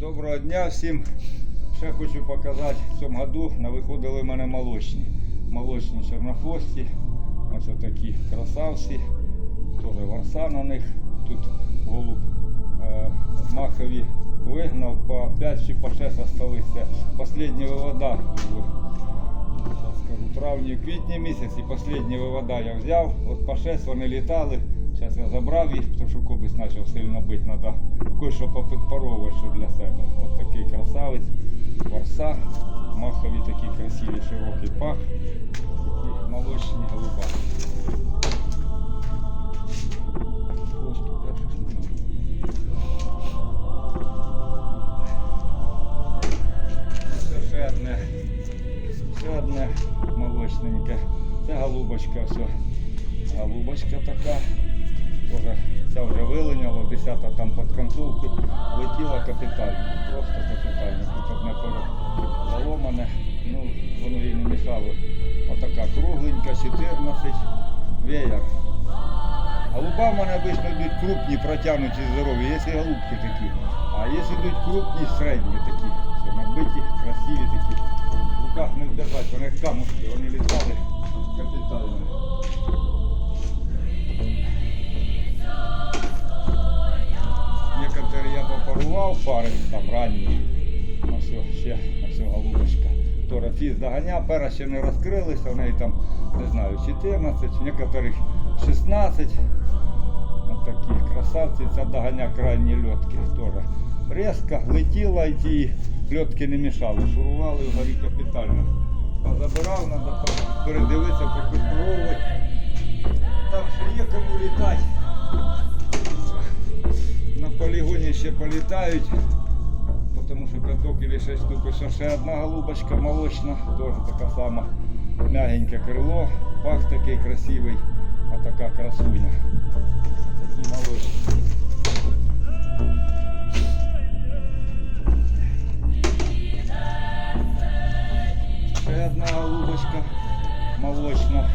Доброго дня всім. Ще хочу показати, в цьому году навиходили в мене молочні. Молочні чорнофості. Ось такі красавці. Теж варса на них. Тут голуб е, махові вигнав, по 5 чи по 6 залишилися. Последня вивода. Зараз скажу, травні, квітні місяці, последні вивода я взяв. От по 6 вони літали. Зараз я забрав їх, тому що кобись почав сильно бити. Треба кое-що попідпаровувати, що для себе. От такий красавець, варса, махові такі красиві, широкий пах. Такі молочні голуба. Ось ще одне, ще одне молочненьке. Це голубочка, все. Голубочка така. Тоже ця вже вилиняла, десята там під концовку летіла капітально. Просто капітально. Тут одне перо заломане, ну воно їй не мішало. Отака кругленька, 14 веяр. Голуба в мене обично йдуть крупні, протягнуті здорові. Є голубки такі. А є йдуть крупні, середні такі. Все набиті, красиві такі. В руках не вдержать, вони камушки, вони літали капітально. Пари там ранні. Ось ще ось голубочка. Тора фіз доганяв, пера ще не розкрилися, в неї там, не знаю, 14, в некоторих 16. Ось такі красавці, це доганя крайні льотки теж. Резко летіла і ті льотки не мішали, шурували вгорі капітально. Позабирав, треба передивитися, покультуровувати. Там ще є кому літати ще політають, тому що п'яток или шість штук, ось ще одна голубочка молочна, теж така сама м'ягеньке крило, пах такий красивий, отака красуня. Такі молочні. Ще одна голубочка молочна.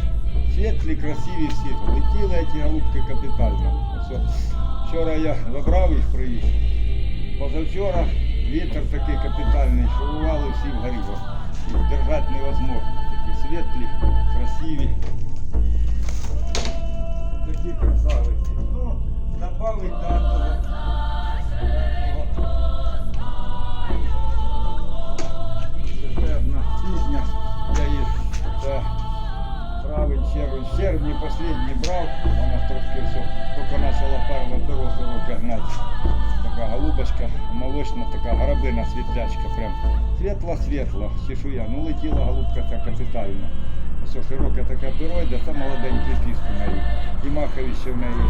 Світлі, красиві всі. Летіли ці голубки капітально. Ось Вчора я забрав їх приїзд. Позавчора вітер такий капітальний, шурували всі в горі. Їх держати невозможно. Такі світлі, красиві. Такі красавиці. Ну, добавить до того. Це ще одна пізня. Я їх це травень, червень, в червні последній брав, вона трошки все, Тільки почала перла роки гнати. Така голубочка, молочна така горобина світлячка, прям світла-світла, чешуя. Ну летіла голубка ця капітально. Все широке таке перо йде, це молоденький фіст у неї. І махові ще в неї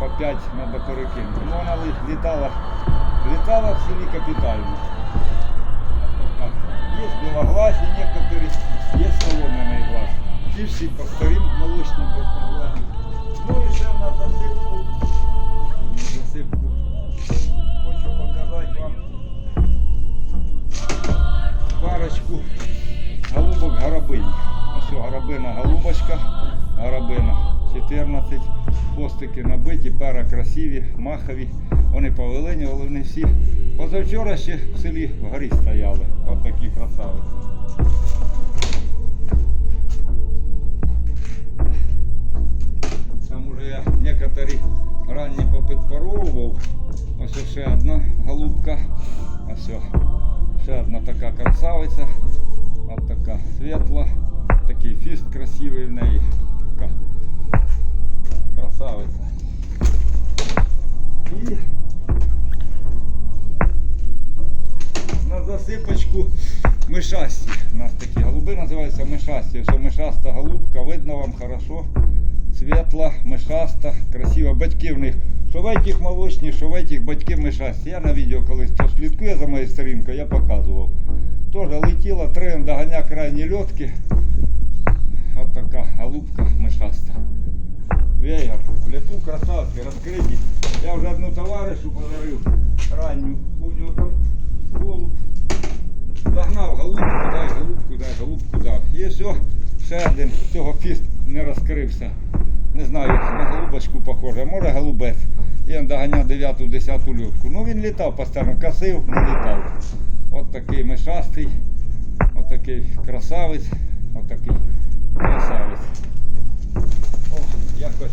по 5 треба перекинути. Ну вона літала, літала в селі капітально. Є білоглазі, некоторі, є соломений глаз. Ті всі Хвостики набиті, пара красиві, махові. Вони повилинювали, вони всі. Позавчора ще в селі в горі стояли. Ось такі красавиці. Там уже я некоторі ранні попідпаровував. Ось ще одна голубка. Ось ще одна така красавиця. Ось така світла. Такий фіст красивий в неї. Така красавиця. І на засипочку мишасті. У нас такі голуби називаються мишасті. Ось мишаста голубка, видно вам хорошо. Світла, мишаста, красива. Батьки в них. Що в этих молочні, що в этих батьки мишасті. Я на відео колись хто слідкує за моєю сторінкою, я показував. Теж летіла, трен доганя крайні льотки. Ось така голубка мишаста. Веєр, в літу красавці, розкриті. Я вже одну товаришу подарив ранню. У нього там голуб. Загнав голубку, дай голубку, дай голубку дав. І все, ще один. Цього фіст не розкрився. Не знаю, на голубочку похоже, може голубець. Він доганяв 9-10 льотку. Ну він літав постійно, косив, не літав. От такий мишастий, от такий красавець, от такий красавець. Якось.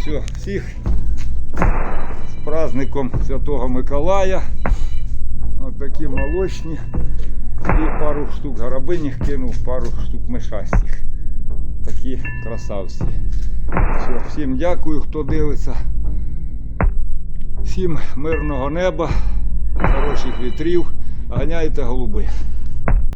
Все, всіх з праздником Святого Миколая. От такі молочні. І пару штук горобиніх кинув, пару штук мишастих. Такі красавці. Все, всім дякую, хто дивиться. Всім мирного неба, хороших вітрів. Ганяйте голуби.